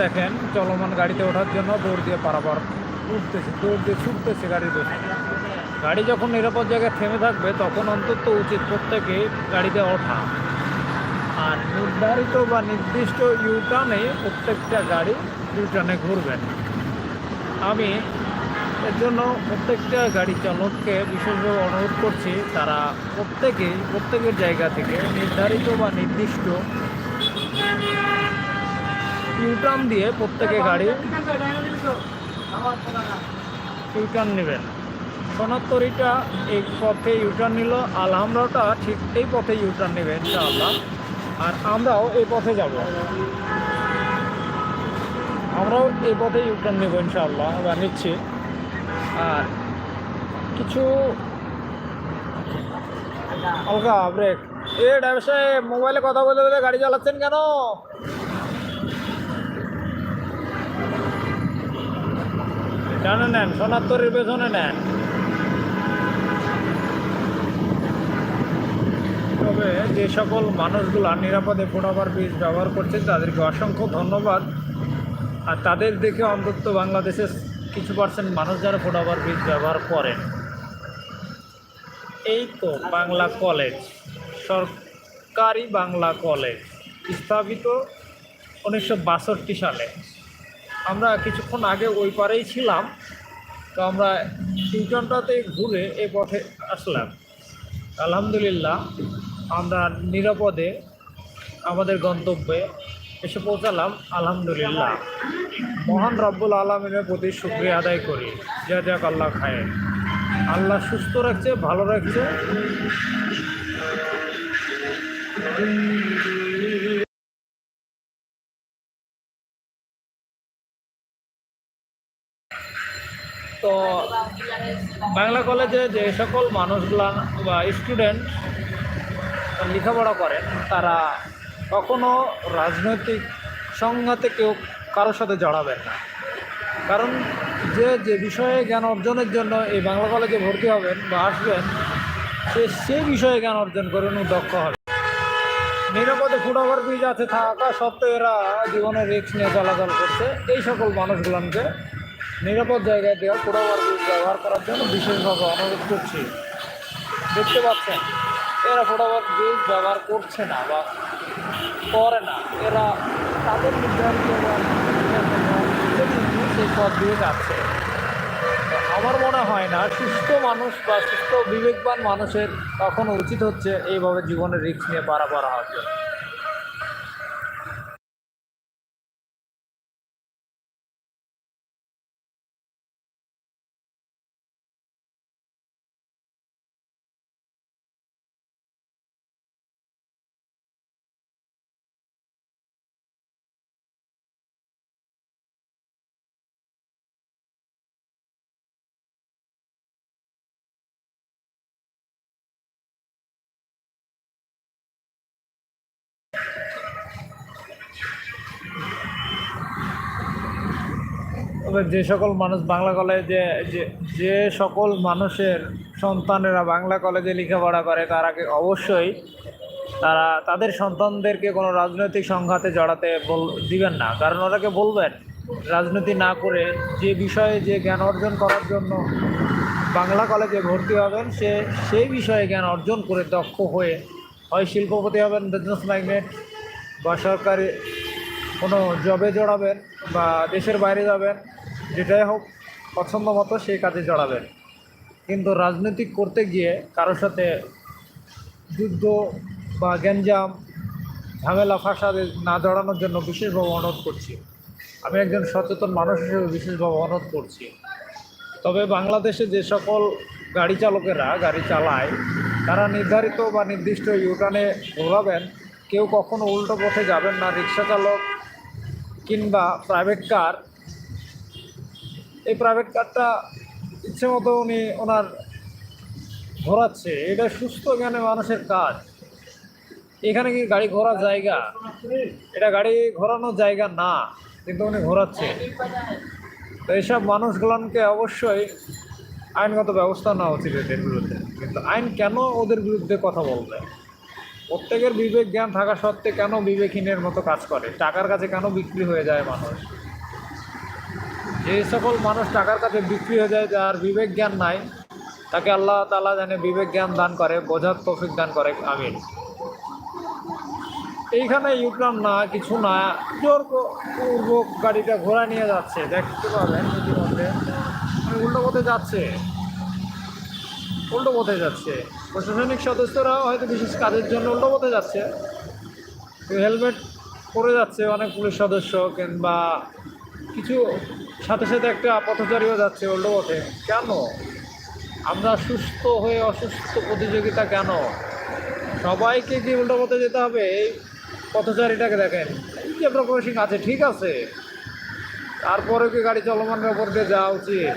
দেখেন, চলমান গাড়িতে ওঠার জন্য দৌড় দিয়ে পারাপার উঠতেছে, দৌড় দিয়ে ছুটতেছে গাড়ি পেছনে। গাড়ি যখন নিরাপদ জায়গায় থেমে থাকবে, তখন অন্তত উচিত প্রত্যেকে গাড়িতে ওঠা। আর নির্ধারিত বা নির্দিষ্ট ইউটার্নে প্রত্যেকটা গাড়ি ইউটার্নে ঘুরবেন। আমি এর জন্য প্রত্যেকটা গাড়ি চালককে বিশেষভাবে অনুরোধ করছি, তারা প্রত্যেকেই, প্রত্যেকের জায়গা থেকে নির্ধারিত বা নির্দিষ্ট ইউটার্ন দিয়ে প্রত্যেকে গাড়ি ইউটার্ন নেবেন। সোনাত্তরিটা এই পথে ইউটার্ন নিল আলহামরাটা ঠিক এই পথে ইউটার্ন নেবে, ইনশাআল্লাহ। আর আমরাও এই পথে যাব। আমরাও এই পথে ইউটার্ন নেব, ইনশাআল্লাহ বা নিচ্ছি। আর কিছু হালকা ব্রেক এ ড্রাইভার সাহেব, মোবাইলে কথা বলতে বলতে গাড়ি চালাচ্ছেন কেন? ডানে নেন, সোনাত্তরের পেছনে নেন। তবে যে সকল মানুষগুলো নিরাপদে ফোটাবার বীজ ব্যবহার করছেন, তাদেরকে অসংখ্য ধন্যবাদ। আর তাদের দেখে অন্তত বাংলাদেশের কিছু পার্সেন্ট মানুষ যারা ফোটাবার বীজ ব্যবহার করেন। এই তো বাংলা কলেজ, সরকারি বাংলা কলেজ, স্থাপিত উনিশশো বাষট্টি সালে। আমরা কিছুক্ষণ আগে ওই পারেই ছিলাম, তো আমরা টিউটনটাতে ঘুরে এ পথে আসলাম। আলহামদুলিল্লাহ, আমরা নিরাপদে আমাদের গন্তব্যে এসে পৌঁছালাম, আলহামদুলিল্লাহ। মহান রব্বুল আলমিনের প্রতি শুক্রিয়া আদায় করি। যা যাক আল্লাহ খায় আল্লাহ সুস্থ রাখছে, ভালো রাখছে তো বাংলা কলেজে যে সকল মানুষগুলা বা স্টুডেন্ট লেখাপড়া করেন, তারা কখনো রাজনৈতিক সংঘাতে কেউ কারোর সাথে জড়াবেন না। কারণ যে যে বিষয়ে জ্ঞান অর্জনের জন্য এই বাংলা কলেজে ভর্তি হবেন বা আসবেন, সে সেই বিষয়ে জ্ঞান অর্জন করে উনি দক্ষ হবে নিরাপদে ফুটওভার ব্রিজ আছে, থাকা সত্ত্বেও এরা জীবনের রিস্ক নিয়ে চলাচল করছে। এই সকল মানুষগুলোকে নিরাপদ জায়গায় দেওয়া ব্রিজ ব্যবহার করার জন্য বিশেষভাবে অনুরোধ করছি। দেখতে পাচ্ছেন, এরা ফুটওভার ব্রিজ ব্যবহার করছে না বা করে না। এরা তাদের নির্ধারিত সেই দিয়ে যাচ্ছে আমার মনে হয় না, সুস্থ মানুষ বা সুস্থ বিবেকবান মানুষের তখন উচিত হচ্ছে এইভাবে জীবনের রিস্ক নিয়ে পারাপার হওয়ার জন্য। যে সকল মানুষ বাংলা কলেজে, যে যে সকল মানুষের সন্তানেরা বাংলা কলেজে লেখাপড়া করে, তারা অবশ্যই তারা, তাদের সন্তানদেরকে কোনো রাজনৈতিক সংঘাতে জড়াতে বল, দিবেন না। কারণ ওরাকে বলবেন, রাজনীতি না করে যে বিষয়ে যে জ্ঞান অর্জন করার জন্য বাংলা কলেজে ভর্তি হবেন, সে, সেই বিষয়ে জ্ঞান অর্জন করে দক্ষ হয়ে হয় শিল্পপতি হবেন, বিজনেস ম্যাগনেট বা সরকারি কোনো জবে জড়াবেন বা দেশের বাইরে যাবেন যেটাই হোক, পছন্দ মতো সেই কাজে জড়াবেন কিন্তু রাজনৈতিক করতে গিয়ে কারোর সাথে যুদ্ধ বা গ্যাঞ্জাম, ঝামেলা, ফাসাদে না জড়ানোর জন্য বিশেষভাবে অনুরোধ করছি। আমি একজন সচেতন মানুষ হিসেবে বিশেষভাবে অনুরোধ করছি। তবে বাংলাদেশে যে সকল গাড়ি চালকেরা গাড়ি চালায়, তারা নির্ধারিত বা নির্দিষ্ট ইউটার্নে ঘোরাবেন। কেউ কখনো উল্টো পথে যাবেন না, রিক্সা চালক কিংবা প্রাইভেট কার এই প্রাইভেট কারটা ইচ্ছে মতো উনি ওনার ঘোরাচ্ছে। এটা সুস্থ জ্ঞানে মানুষের কাজ। এখানে কি গাড়ি ঘোরার জায়গা? এটা গাড়ি ঘোরানোর জায়গা না, কিন্তু উনি ঘোরাচ্ছে। তো এইসব মানুষগুলোকে অবশ্যই আইনগত ব্যবস্থা নেওয়া উচিত এদের বিরুদ্ধে। কিন্তু আইন কেন ওদের বিরুদ্ধে কথা বলবে? প্রত্যেকের বিবেক জ্ঞান থাকা সত্ত্বে কেন বিবেকহীনের মতো কাজ করে? টাকার কাছে কেন বিক্রি হয়ে যায় মানুষ? যে সকল মানুষ টাকার কাছে বিক্রি হয়ে যায় যার বিবেক জ্ঞান নাই, তাকে আল্লাহ তালা জানে বিবেক জ্ঞান দান করে, বোঝার তৌফিক দান করে, আমিন। এইখানে ইউটার্ন না, কিছু না, জোর পূর্বক গাড়িটা ঘোরা নিয়ে যাচ্ছে, দেখতে পাবেন ইতিমধ্যে। মানে উল্টো পথে যাচ্ছে। উল্টো পথে যাচ্ছে। প্রশাসনিক সদস্যরা হয়তো বিশেষ কাজের জন্য উল্টো পথে যাচ্ছে। হেলমেট পরে যাচ্ছে অনেক পুলিশ সদস্য কিংবা কিছু সাথে সাথে একটা পথচারীও যাচ্ছে উল্টো পথে। কেন? আমরা সুস্থ হয়ে অসুস্থ প্রতিযোগিতা কেন? সবাইকে কি উল্টো পথে যেতে হবে? এই পথচারীটাকে দেখেন। এই যে ক্রসিং আছে, ঠিক আছে। তারপরে কি গাড়ি চলমানের ওপর দিয়ে যাওয়া উচিত?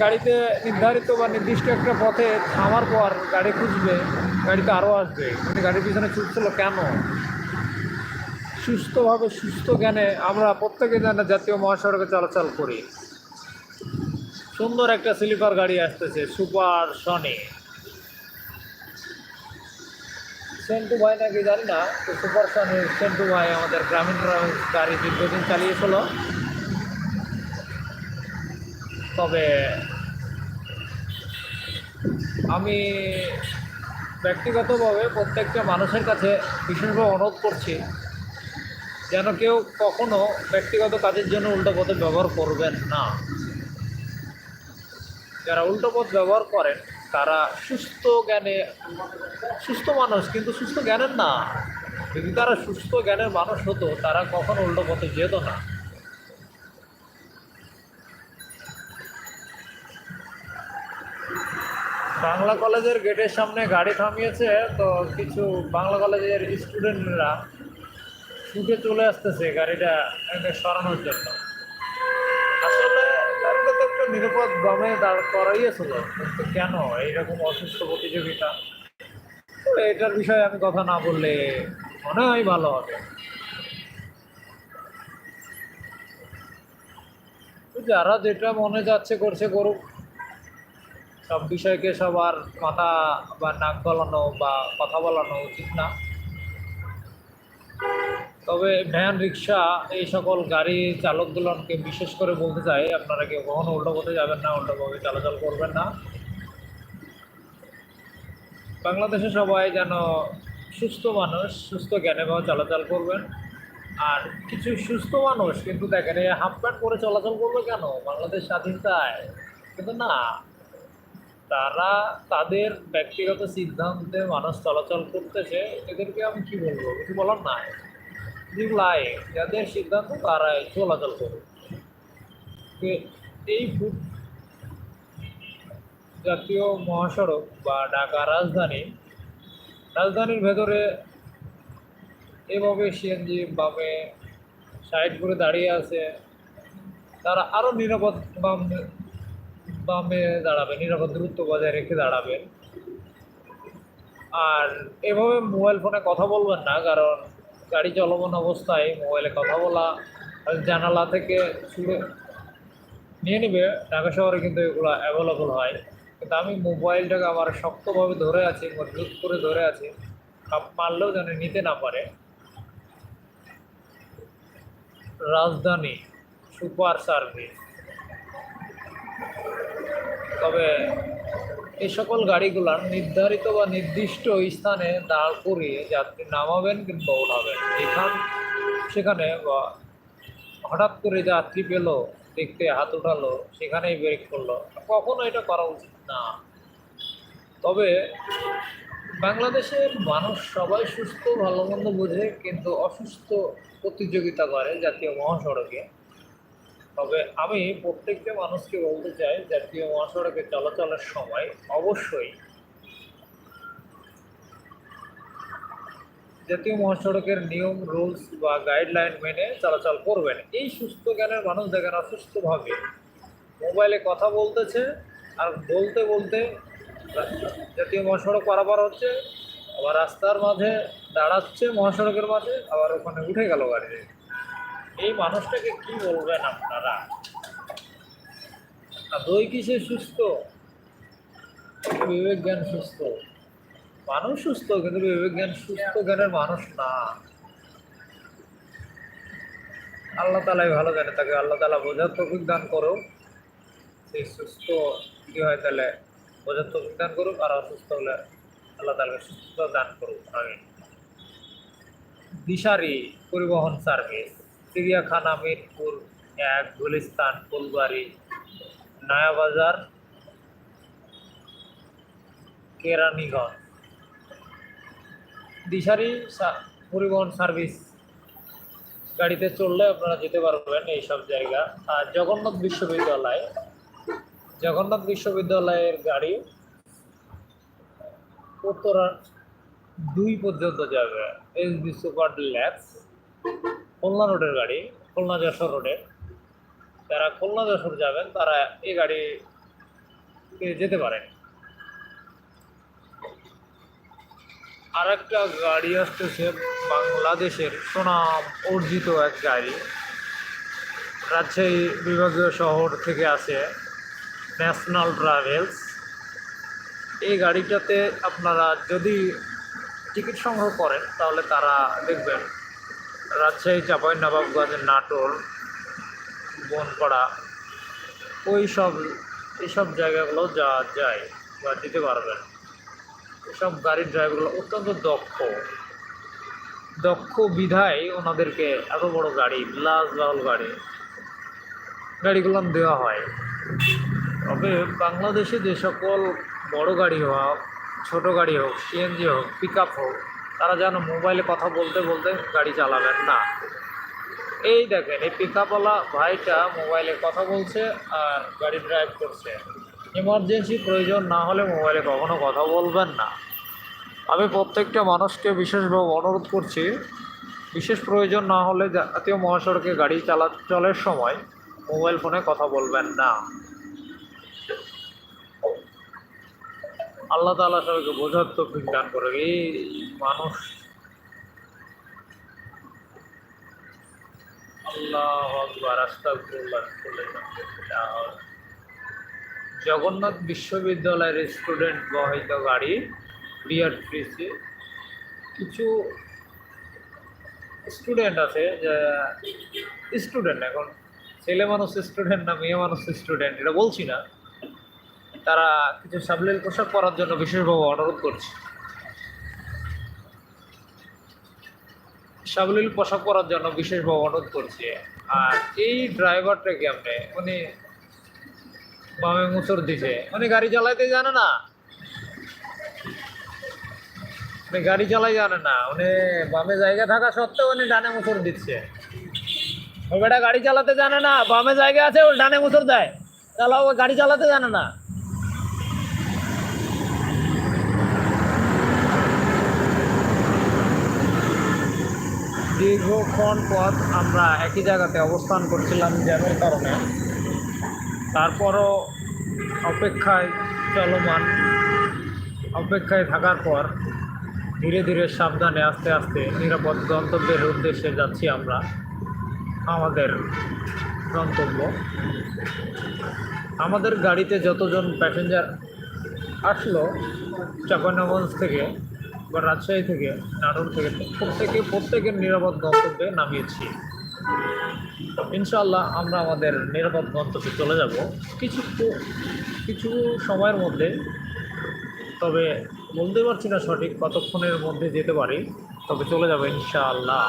গাড়িতে নির্ধারিত বা নির্দিষ্ট একটা পথে থামার পর গাড়ি খুঁজবে, গাড়িতে আরও আসবে। গাড়ির পিছনে ছুটছিল কেন? সুস্থভাবে, সুস্থ জ্ঞানে আমরা প্রত্যেকে জানে জাতীয় মহাসড়কে চলাচল করি। সুন্দর একটা স্লিপার গাড়ি আসতেছে, সুপার সনি। সেন্টু ভাই নাকি জানি না, তো সুপার সনির সেন্টু ভাই আমাদের গ্রামীণ গাড়ি দীর্ঘদিন চালিয়েছিল তবে আমি ব্যক্তিগতভাবে প্রত্যেকটা মানুষের কাছে বিশেষভাবে অনুরোধ করছি যেন কেউ কখনো ব্যক্তিগত কাজের জন্য উল্টো পথে ব্যবহার করবেন না। যারা উল্টো পথ ব্যবহার করেন, তারা সুস্থ জ্ঞানে, সুস্থ মানুষ, কিন্তু সুস্থ জ্ঞানের না। যদি তারা সুস্থ জ্ঞানের মানুষ হতো, তারা কখনো উল্টো পথে যেত না। বাংলা কলেজের গেটের সামনে গাড়ি থামিয়েছে, তো কিছু বাংলা কলেজের স্টুডেন্টরা ছুটে চলে আসতেছে গাড়িটা সরানোর জন্য। আসলে গাড়িটা তো একটা নিরাপদ দমে দাঁড় করাইয়েছিল, কিন্তু কেন? এইরকম অসুস্থ প্রতিযোগিতা। তো এটার বিষয়ে আমি কথা না বললে মনে হয় ভালো হবে। যারা যেটা মনে যাচ্ছে করছে করুক, সব বিষয়কে সবার মাথা বা নাক গলানো বা কথা বলানো উচিত না। তবে ভ্যান, রিক্সা এই সকল গাড়ি চালকগুলোকে বিশেষ করে বলতে চাই, আপনারা কেউ কখনো উল্টো পথে যাবেন না উল্টোভাবে চলাচল করবেন না। বাংলাদেশে সবাই যেন সুস্থ মানুষ, সুস্থ জ্ঞানে ভাবে চলাচল করবেন। আর কিছু সুস্থ মানুষ কিন্তু দেখেন, এই হাফ প্যান্ট পরে চলাচল করবে কেন? বাংলাদেশ স্বাধীনতায় কিন্তু না, তারা তাদের ব্যক্তিগত সিদ্ধান্তে মানুষ চলাচল করতেছে, এদেরকে আমি কি বলব? কিছু বলার নাই। যেগুলাই যাদের সিদ্ধান্ত তারা চলাচল করবে। এই ফুট জাতীয় মহাসড়ক বা ঢাকা রাজধানী, রাজধানীর ভেতরে এভাবে সিএনজি বামে সাইড করে দাঁড়িয়ে আছে, তারা আরও নিরাপদ বাম বামে দাঁড়াবে, নিরাপদ দূরত্ব বজায় রেখে দাঁড়াবে। আর এভাবে মোবাইল ফোনে কথা বলবেন না, কারণ গাড়ি চলমান অবস্থায় মোবাইলে কথা বলা জানালা থেকে ছুড়ে নিয়ে নেবে। ঢাকা শহরে কিন্তু এগুলো অ্যাভেলেবল হয়। কিন্তু আমি মোবাইলটাকে আমার শক্তভাবে ধরে আছি মজবুত করে ধরে আছি, কাপ মারলেও যেন নিতে না পারে। রাজধানী, সুপার সার্ভিস। তবে এই সকল গাড়িগুলার নির্ধারিত বা নির্দিষ্ট স্থানে দাঁড় করিয়ে যাত্রী নামাবেন কিংবা ওঠাবেন। এখান সেখানে বা হঠাৎ করে যাত্রী পেল, দেখতে হাত উঠালো, সেখানেই ব্রেক করল। কখনো এটা করা উচিত না। তবে বাংলাদেশের মানুষ সবাই সুস্থ, ভালো মন্দ বোঝে, কিন্তু অসুস্থ প্রতিযোগিতা করে জাতীয় মহাসড়কে। তবে আমি প্রত্যেকটা মানুষকে বলতে চাই, জাতীয় মহাসড়কে চলাচলের সময় অবশ্যই জাতীয় মহাসড়কের নিয়ম, রুলস বা গাইডলাইন মেনে চলাচল করবেন। এই সুস্থ জ্ঞানের মানুষ দেখেন অসুস্থভাবে। মোবাইলে কথা বলতেছে আর বলতে বলতে জাতীয় মহাসড়ক পারাপার হচ্ছে, আবার রাস্তার মাঝে দাঁড়াচ্ছে মহাসড়কের মাঝে, আবার ওখানে উঠে গেল গাড়ি এই মানুষটাকে কি বলবেন আপনারা? আদৌ কি সে সুস্থ? বিবেক জ্ঞান সুস্থ। মানুষ সুস্থ, কিন্তু বিবেক জ্ঞান সুস্থ জ্ঞানের মানুষ না। আল্লাহ তালাই ভালো জানে, তাকে আল্লাহ তালা বোঝার তৌফিক দান করো সেই সুস্থ কি হয় তাহলে বোঝার তৌফিক দান করুক, আর অসুস্থ হলে আল্লাহ তালাকে সুস্থতা দান করুক। আগে দিশারি পরিবহন সার্ভিস। চিড়িয়াখানা, মিরপুর এক, গুলিস্তান, ফুলবাড়ি, নয়াবাজার, কেরানীগঞ্জ। দিশারি পরিবহন সার্ভিস গাড়িতে চললে আপনারা যেতে পারবেন এই সব জায়গা। আর জগন্নাথ বিশ্ববিদ্যালয়, জগন্নাথ বিশ্ববিদ্যালয়ের গাড়ি উত্তরা দুই পর্যন্ত যাবে, S B super deluxe Khulna রোডের গাড়ি, খুলনা যশোর রোডে যারা খুলনা যশোর যাবেন, তারা এই গাড়ি যেতে পারেন। আর একটা গাড়ি আসতেছে বাংলাদেশের সুনাম অর্জিত এক গাড়ি। রাজশাহী বিভাগীয় শহর থেকে আসে ন্যাশনাল ট্রাভেলস। এই গাড়িটাতে আপনারা যদি টিকিট সংগ্রহ করেন, তাহলে তারা দেখবেন রাজশাহী চাপাই নবাবগঞ্জ নাটোর, বনপাড়া ওই সব এইসব জায়গাগুলো যা যায় বা যেতে পারবেন। এসব গাড়ির ড্রাইভারগুলো অত্যন্ত দক্ষ। দক্ষ বিধায় ওনাদেরকে এত বড় গাড়ি বিলাসবহুল গাড়ি, গাড়িগুলো দেওয়া হয়। তবে বাংলাদেশে যে সকল বড় গাড়ি হোক, ছোট গাড়ি হোক সিএনজি হোক পিক আপ হোক তারা যেন মোবাইলে কথা বলতে বলতে গাড়ি চালাবেন, না। এই দেখেন, এই পিক আপওয়ালা ভাইটা মোবাইলে কথা বলছে আর গাড়ি ড্রাইভ করছে। ইমার্জেন্সি প্রয়োজন না হলে মোবাইলে কখনো কথা বলবেন না। আমি প্রত্যেকটা মানুষকে বিশেষভাবে অনুরোধ করছি, বিশেষ প্রয়োজন না হলে জাতীয় মহাসড়কে গাড়ি চলাচলের সময় মোবাইল ফোনে কথা বলবেন না। আল্লাহ তাআলা সবাইকে বোঝার তো দান করে এই মানুষ জগন্নাথ বিশ্ববিদ্যালয়ের স্টুডেন্ট বহিত গাড়ি বিআরটিসি কিছু স্টুডেন্ট আছে, যে স্টুডেন্ট এখন ছেলে মানুষ স্টুডেন্ট না, মেয়ে মানুষ স্টুডেন্ট এটা বলছি না। তারা কিছু সাবলীল পোশাক পরার জন্য বিশেষভাবে অনুরোধ করছে। সাবলীল পোশাক পরার জন্য বিশেষভাবে অনুরোধ করছে। আর এই ড্রাইভারটা কেমনে উনি বামে মুসর দিছে। উনি গাড়ি চালাইতে জানে না। উনি গাড়ি চালাই জানে না। উনি বামে জায়গা থাকা সত্ত্বেও উনি ডানে মুসর দিচ্ছে। ওই বেটা গাড়ি চালাতে জানে না, বামে জায়গা আছে ও ডানে মুসর দেয়। চালাও ও গাড়ি চালাতে জানে না। দীর্ঘক্ষণ পথ আমরা একই জায়গাতে অবস্থান করছিলাম জ্যামের কারণে। তারপরও অপেক্ষায় চলমান, অপেক্ষায় থাকার পর ধীরে ধীরে সাবধানে আস্তে আস্তে নিরাপদ গন্তব্যের উদ্দেশ্যে যাচ্ছি আমরা। আমাদের গন্তব্য। আমাদের গাড়িতে যতজন প্যাসেঞ্জার আসলো চাপানগঞ্জ থেকে বা রাজশাহী থেকে, নাটোর থেকে প্রত্যেকে, প্রত্যেকের নিরাপদ গন্তব্যে নামিয়েছি। ইনশাল্লাহ আমরা আমাদের নিরাপদ গন্তব্যে চলে যাব। কিছু কিছু সময়ের মধ্যে, তবে বলতে পারছি না সঠিক কতক্ষণের মধ্যে যেতে পারি, তবে চলে যাব ইনশাআল্লাহ।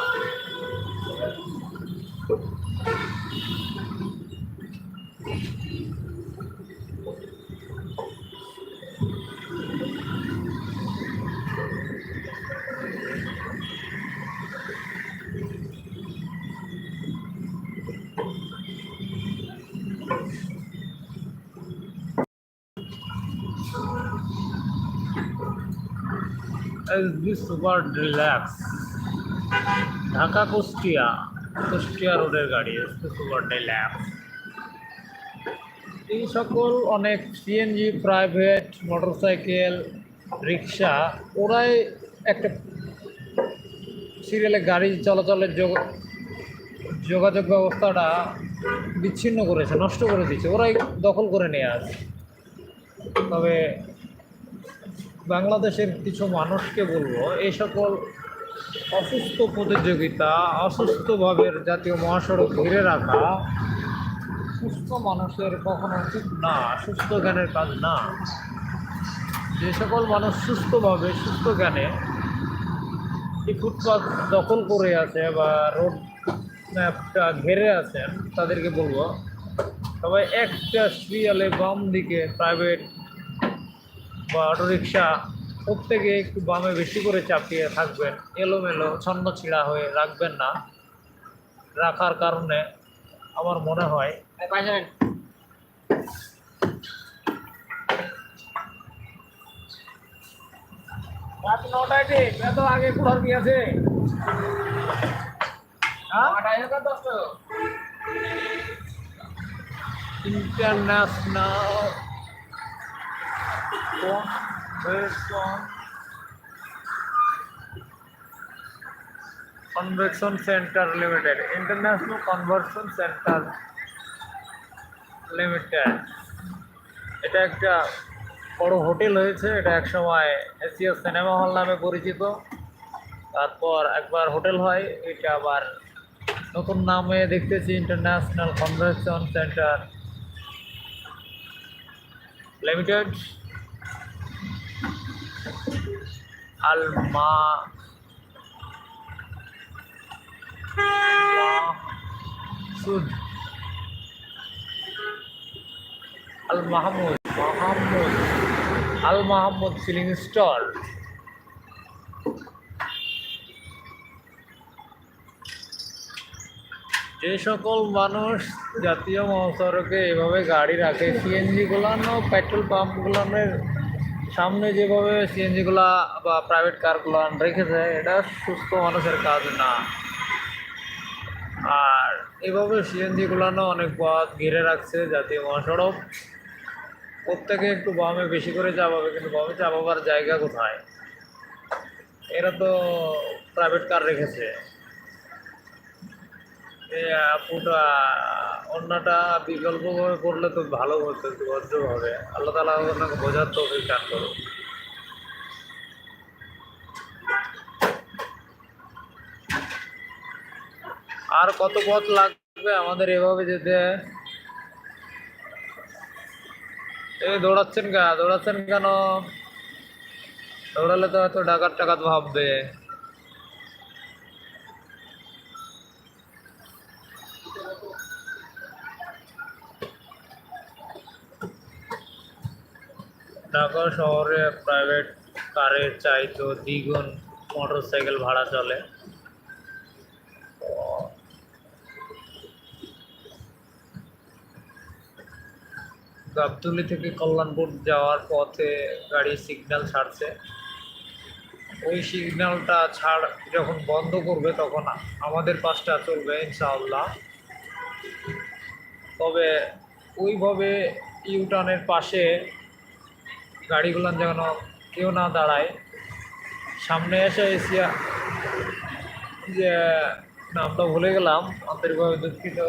SB super deluxe, Dhaka Kushtia Kushtia রোডের গাড়ি এসবি সুপার ডিলাক্স। এই সকল অনেক সিএনজি প্রাইভেট মোটরসাইকেল রিক্সা ওরাই একটা সিরিয়ালে গাড়ি চলাচলের যোগ, যোগাযোগ ব্যবস্থাটা বিচ্ছিন্ন করেছে, নষ্ট করে দিচ্ছে ওরাই দখল করে নিয়ে আসে। তবে বাংলাদেশের কিছু মানুষকে বলব, এই সকল অসুস্থ প্রতিযোগিতা অসুস্থভাবে জাতীয় মহাসড়ক ঘিরে রাখা, সুস্থ মানুষের কখনো ঠিক না, সুস্থ জ্ঞানের কাজ না। যে সকল মানুষ সুস্থভাবে, সুস্থ জ্ঞানে এই ফুটপাথ দখল করে আছে বা রোড ম্যাপটা ঘেরে আছেন, তাদেরকে বলব, সবাই একটা সিরিয়ালে বাম দিকে প্রাইভেট বা অটোরিকশা প্রত্যেকে একটু বামে বেশি করে চাপিয়ে থাকবেন। এলোমেলো ছন্ন ছিঁড়া হয়ে রাখবেন না। রাখার কারণে আমার মনে হয় রাত নটায় এত আগে আছে international convection centre limited international conversion centre limited এটা একটা বড় হোটেল হয়েছে, এটা একসময় এশিয়া সিনেমা হল নামে পরিচিত। তারপর একবার হোটেল হয়, এটা আবার নতুন নামে দেখতেছি ইন্টারন্যাশনাল কনভেনশন সেন্টার লিমিটেড আলমা সুদ আল মাহমুদ। মাহমুদ আল মাহমুদ ফিলিং স্টল যে সকল মানুষ জাতীয় মহাসড়কে এভাবে গাড়ি রাখে সিএনজি গুলানো পেট্রোল পাম্প গুলানের সামনে যেভাবে সিএনজি গুলা বা প্রাইভেট কারগুলো রেখেছে, এটা সুস্থ মানুষের কাজ না। আর এভাবে সিএনজি গুলানো অনেক পথ ঘিরে রাখছে জাতীয় মহাসড়ক। প্রত্যেকে একটু বামে বেশি করে চাপাবে, কিন্তু বামে চাপাবার জায়গা কোথায়? এরা তো প্রাইভেট কার রেখেছে। অন্যটা বিকল্পভাবে করলে তো ভালো হতো, একটু ভদ্রভাবে। আল্লাহ তালা ওনাকে বোঝার তো দান করো আর কত পথ লাগবে আমাদের এভাবে যেতে? এই দৌড়াচ্ছেন কেন দৌড়াচ্ছেন কেন? দৌড়ালে তো হয়তো ডাকাত টাকাত ভাববে। ঢাকা শহরে প্রাইভেট কারের চাইতো দ্বিগুণ মোটর সাইকেল ভাড়া চলে। গাবতলি থেকে কল্যাণপুর যাওয়ার পথে গাড়ি সিগন্যাল ছাড়ছে। ওই সিগন্যালটা ছাড় যখন বন্ধ করবে তখন আমাদের পাশটা চলবে ইনশাআল্লাহ। তবে ওইভাবে ইউটার্নের পাশে গাড়িগুলো যেন কেউ না দাঁড়ায়। সামনে এসে এসিয়া যে নামটা ভুলে গেলাম, আন্তরিকভাবে দুঃখিত।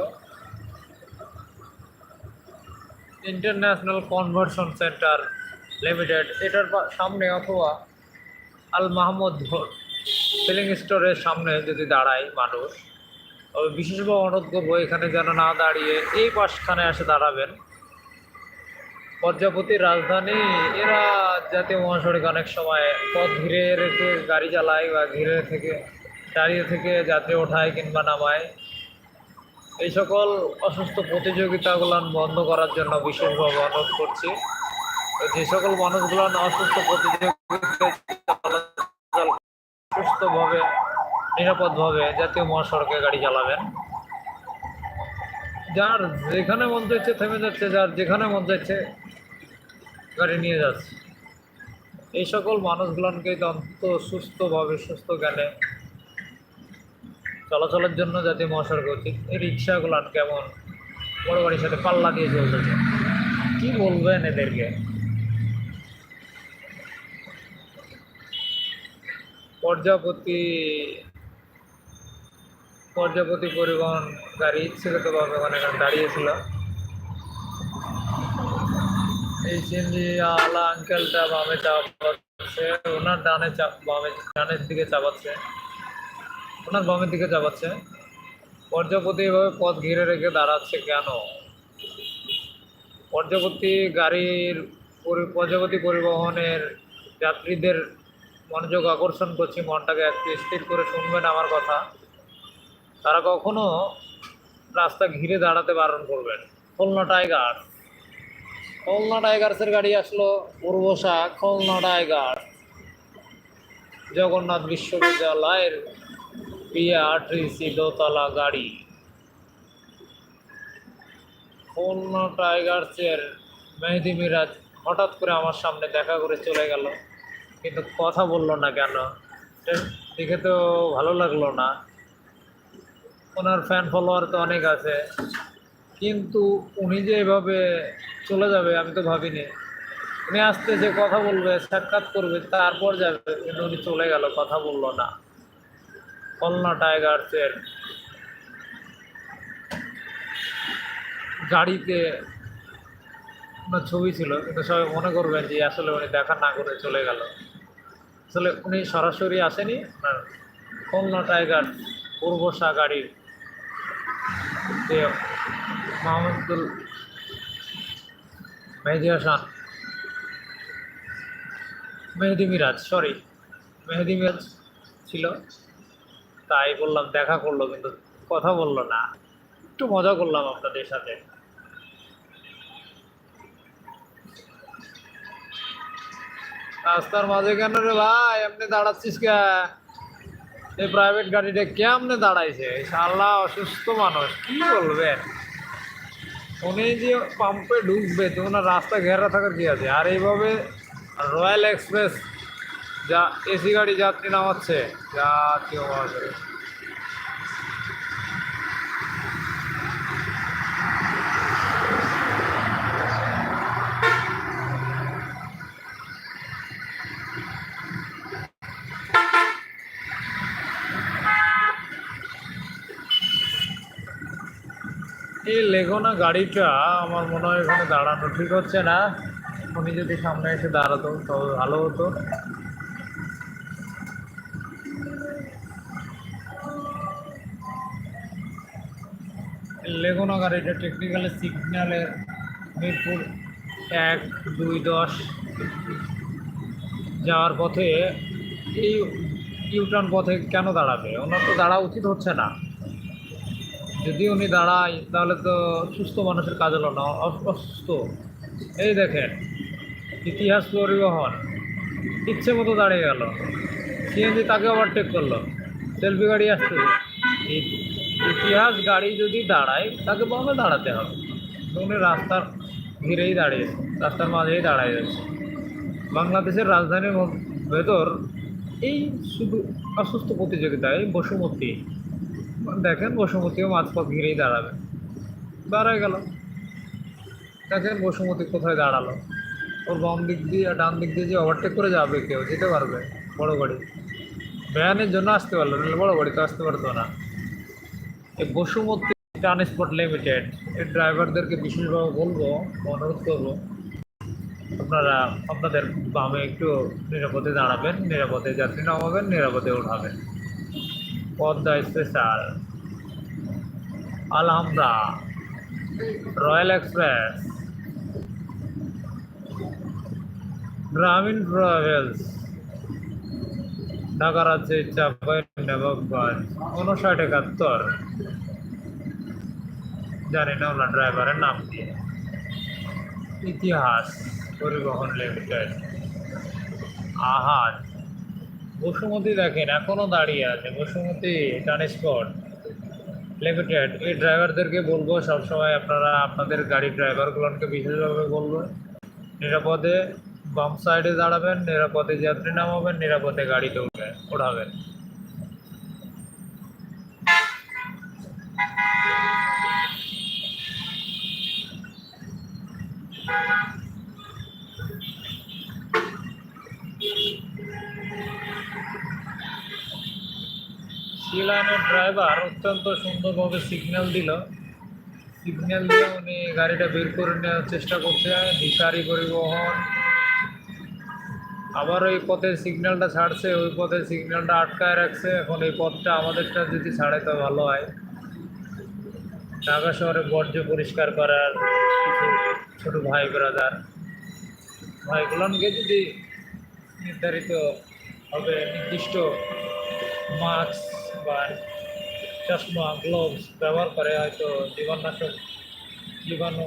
ইন্টারন্যাশনাল কনভার্সন সেন্টার লিমিটেড এটার সামনে অথবা আল মাহমুদ ফিলিং স্টোরের সামনে যদি দাঁড়ায় মানুষ বিশেষভাবে অনুরোধ করব, এখানে যেন না দাঁড়িয়ে এই পাশখানে এসে দাঁড়াবেন। পর্যাপতি রাজধানী, এরা জাতীয় মহাসড়কে অনেক সময় পথ ঘিরে রেখে গাড়ি চালায় বা ঘিরে থেকে, দাঁড়িয়ে থেকে যাত্রী ওঠায় কিংবা নামায়। এই সকল অসুস্থ প্রতিযোগিতাগুলো বন্ধ করার জন্য বিশেষভাবে অনুরোধ করছি। যে সকল মানুষগুলো অসুস্থ প্রতিযোগিতায় চলাচল সুস্থভাবে, নিরাপদভাবে জাতীয় মহাসড়কে গাড়ি চালাবেন। যার যেখানে মন চাইছে থেমে যাচ্ছে, যার যেখানে মন চাইছে গাড়ি নিয়ে যাচ্ছে। এই সকল মানুষগুলোকে অন্ত সুস্থভাবে সুস্থ জ্ঞানে চলাচলের জন্য যাতে মহাসড়ক উচিত। এই রিক্সাগুলো কেমন বড় গাড়ির সাথে পাল্লা দিয়ে চলতেছে। কি বলবেন এদেরকে? পর্যাপতি পর্যাপতি পরিবহন গাড়ি ইচ্ছাগতভাবে ওখানে দাঁড়িয়েছিল। এই সিএনজি আলা আঙ্কেলটা বামে চাপ সে ওনার ডানে চাপ বামে, ডানের দিকে চাপাচ্ছে। ওনার বামের দিকে চাপাচ্ছে। পর্যাপতি এভাবে পথ ঘিরে রেখে দাঁড়াচ্ছে কেন? পর্যাপতি গাড়ির পরি- পর্যাপতি পরিবহনের যাত্রীদের মনোযোগ আকর্ষণ করছি, মনটাকে একটু স্থির করে শুনবেন আমার কথা। তারা কখনো রাস্তা ঘিরে দাঁড়াতে বারণ করবেন খুলনা টাইগার। খুলনা টাইগার্সের গাড়ি আসলো পূর্বশা খুলনা টাইগার। জগন্নাথ বিশ্ববিদ্যালয়ের বিআরটিসি দোতলা গাড়ি। খুলনা টাইগার্সের মেহেদি মিরাজ হঠাৎ করে আমার সামনে দেখা করে চলে গেল। কিন্তু কথা বলল না কেন? দেখে তো ভালো লাগল না। ওনার ফ্যান ফলোয়ার তো অনেক আছে। কিন্তু উনি যে এভাবে চলে যাবে, আমি তো ভাবিনি। উনি আসতে যে কথা বলবে, সাক্ষাৎ করবে, তারপর যাবে। কিন্তু উনি চলে গেল, কথা বলল না। খুলনা টাইগার্সের গাড়িতে ওনার ছবি ছিল, কিন্তু সবাই মনে করবেন যে আসলে উনি দেখা না করে চলে গেল। আসলে উনি সরাসরি আসেনি আপনার খুলনা টাইগার পূর্বশা গাড়ির মেহেদি মেহেদি মিরাজ সরি মেহেদি মিরাজ ছিল। তাই বললাম, দেখা করল, কিন্তু কথা বলল না। একটু মজা করলাম আপনাদের সাথে। রাস্তার মাঝে কেন রে ভাই? এমনি দাঁড়াচ্ছিস কে? এই প্রাইভেট গাড়িটা কেমনে দাঁড়াইছে? সাল্লাহ অসুস্থ মানুষ, কি বলবেন উনি যে পাম্পে ঢুকবে, তো ওনার রাস্তা ঘেরা থাকার কি আছে? আর এইভাবে রয়্যাল এক্সপ্রেস যা এসি গাড়ি যাত্রী নামাচ্ছে, যা কেউ অবস্থা? এই লেগোনা গাড়িটা, আমার মনে হয় এখানে দাঁড়ানো ঠিক হচ্ছে না। উনি যদি সামনে এসে দাঁড়াতো তবে ভালো হতো। লেগোনা গাড়িটা টেকনিক্যালি সিগন্যালের মিরপুর এক, দুই, দশ যাওয়ার পথে এই ইউটার্ন পথে কেন দাঁড়াবে? ওনার তো দাঁড়া উচিত হচ্ছে না। যদি উনি দাঁড়ায়, তাহলে তো সুস্থ মানুষের কাজ হলো না, অস- অসুস্থ। এই দেখেন, ইতিহাস পরিবহন, ইচ্ছে মতো দাঁড়িয়ে গেল। সিএনজি তাকে ওভারটেক করল। সেলফি গাড়ি আসছে। ইতিহাস গাড়ি যদি দাঁড়ায়, তাকে বামে দাঁড়াতে হবে। উনি রাস্তার ঘিরেই দাঁড়িয়ে, রাস্তার মাঝেই দাঁড়ায় যাচ্ছে বাংলাদেশের রাজধানীর ভেতর এই শুধু অসুস্থ প্রতিযোগিতায় বসুমতী দেখেন বসুমতীও মাঝপথ ঘিরেই দাঁড়াবে। দাঁড়ায় গেল। দেখেন বসুমতী কোথায় দাঁড়াল। ওর বাম দিক দিয়ে ডান দিক দিয়ে যে ওভারটেক করে যাবে কেউ, যেতে পারবে বড় গাড়ি। ভ্যানের জন্য আসতে পারল, নাহলে বড় গাড়ি তো আসতে পারতো না। এই বসুমতী ট্রান্সপোর্ট লিমিটেড এর ড্রাইভারদেরকে বিশেষভাবে বলব, অনুরোধ করব, আপনারা আপনাদের বামে একটু নিরাপদে দাঁড়াবেন, নিরাপদে যাত্রী নামাবেন, নিরাপদে উঠাবেন Padma special. Alhamra royal express. Grameen travels. Dhaka রাজ্যে চাপাই নবাবগঞ্জ, উনষাট একাত্তর। জানি না ওনার ড্রাইভারের নাম কি। ইতিহাস পরিবহন লিমিটেড। আহাজ বসুমতী দেখেন এখনও দাঁড়িয়ে আছে। বসুমতী স্পট লিমিটেড এই ড্রাইভারদেরকে বলব, সবসময় আপনারা আপনাদের গাড়ির ড্রাইভারগুলোকে বিশেষভাবে বলব, নিরাপদে বাম সাইডে দাঁড়াবেন, নিরাপদে যাত্রী নামাবেন, নিরাপদে গাড়িতে উঠবেন ওঠাবেন। সিলানের ড্রাইভার অত্যন্ত সুন্দরভাবে সিগন্যাল দিল। সিগন্যাল দিয়ে উনি গাড়িটা বের করে নেওয়ার চেষ্টা করছে, ভিখারি পরিবহন। আবার ওই পথে সিগন্যালটা ছাড়ছে, ওই পথে সিগন্যালটা আটকায় রাখছে। এখন এই পথটা আমাদেরটা যদি ছাড়ে তো ভালো হয়। ঢাকা শহরে বর্জ্য পরিষ্কার করার কিছু ছোটো ভাই ব্রাদার ভাইগুলোকে যদি নির্ধারিত হবে নির্দিষ্ট মাস্ক বা চশমা গ্লোভস ব্যবহার করে হয়তো জীবাণুনাশক জীবাণু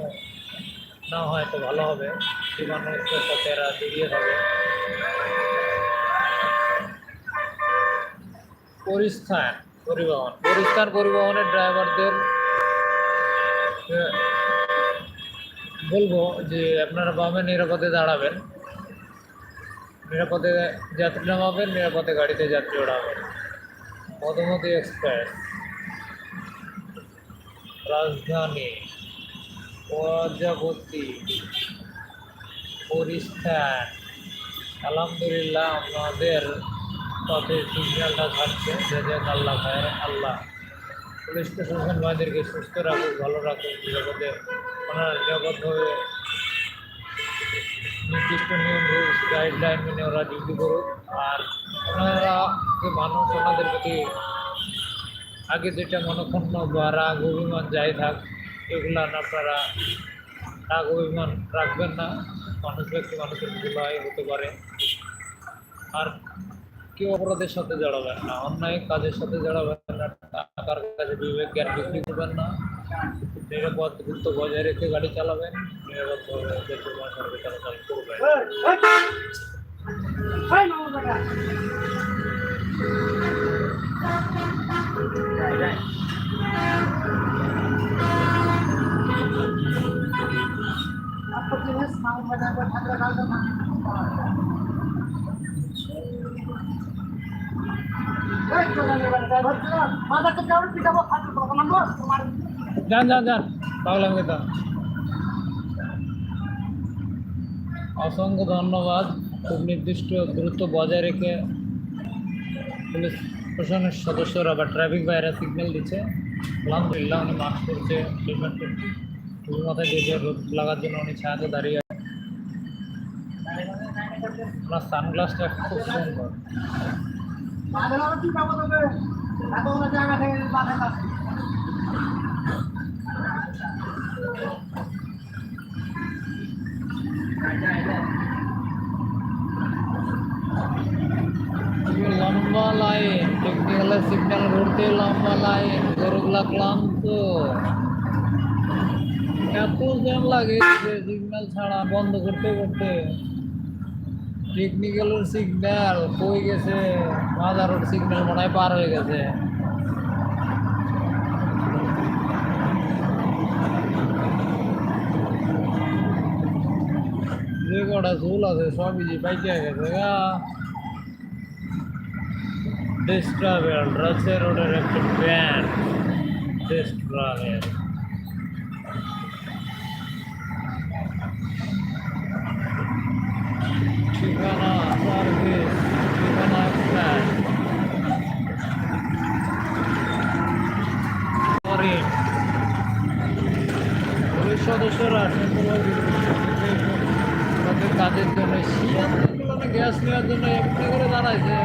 না হয় তো ভালো হবে। জীবাণুর সাথে এরা জড়িয়ে থাকে পরিস্থান, পরিবহন। পরিস্থান, পরিবহনের ড্রাইভারদের বলব যে আপনারা বামে নিরাপদে দাঁড়াবেন। নিরাপদে যাত্রী নামাবেন, নিরাপদে গাড়িতে যাত্রী ওড়াবেন। মধুমতি এক্সপ্রেস। রাজধানী, প্রজাপতি পরিস্থান আলহামদুলিল্লাহ আমাদের পথে সিগন্যালটা থাকছে। যে যে আল্লাহ ভাইয়ের আল্লাহ। পুলিশ প্রশাসন ভাইদেরকে সুস্থ রাখুক, ভালো রাখুক, নিরাপদে, ওনারা নিরাপদভাবে নির্দিষ্ট নিয়ম রুলস গাইডলাইন মেনে ওরা ডিউটি করুক। আর ওনারা যে মানুষ ওনাদের প্রতি আগে যেটা মনক্ষুণ্ণ বা রাগ, অভিমান যাই থাক, এগুলো আপনারা রাগ, অভিমান রাখবেন না। মানুষ ব্যক্তি মানুষের ভুল হয় হতে পারে। আর কেউ অপরাধের সাথে জড়াবেন না, অন্যায় কাজের সাথে জড়াবেন না, টাকার কাছে বিবেক জ্ঞান বিক্রি করবেন না। নিরাপদ গুরুত্ব বজায় রেখে গাড়ি চালাবেন। নিরাপদভাবে দেশের সড়কে চলাচল করবেন। যান যান যান। পাগলাম কথা অসংখ্য ধন্যবাদ। খুব নির্দিষ্ট দূরত্ব বজায় রেখে পুলিশ প্রশাসনের সদস্যরা বা ট্রাফিক বাইরে সিগন্যাল দিচ্ছে। আলহামদুলিল্লাহ, উনি মাস্ক করছে হেলমেট মাথায় দিয়েছে রোদ লাগার জন্য উনি ছায়াতে দাঁড়িয়ে আছে ওনার সানগ্লাসটা খুব সুন্দর। লম্বা লাইন টেকনিক্যালের সিগন্যাল ঘুরতে লম্বা লাইন গরুগুলা ক্লান্ত। এত জ্যাম লাগে যে সিগন্যাল ছাড়া বন্ধ করতে করতে। টেকনিক্যালের সিগন্যাল কই গেছে? মাদার রোড সিগন্যাল মনে হয় পার হয়ে গেছে। যে কটা চুল আছে সবই যে পাইতে গেছে গা ডিস্ট্রাভেল রাজশাহী রোডের একটি ব্যান্ড ডিস্ট্রাভেল ঠিকানা সার্ভিস ঠিকানা ফ্ল্যাট হরিণ পুলিশ সদস্যরা সুন্দরভাবে তাদের কাজের জন্য গ্যাস নেওয়ার জন্য এমনি করে দাঁড়াইছে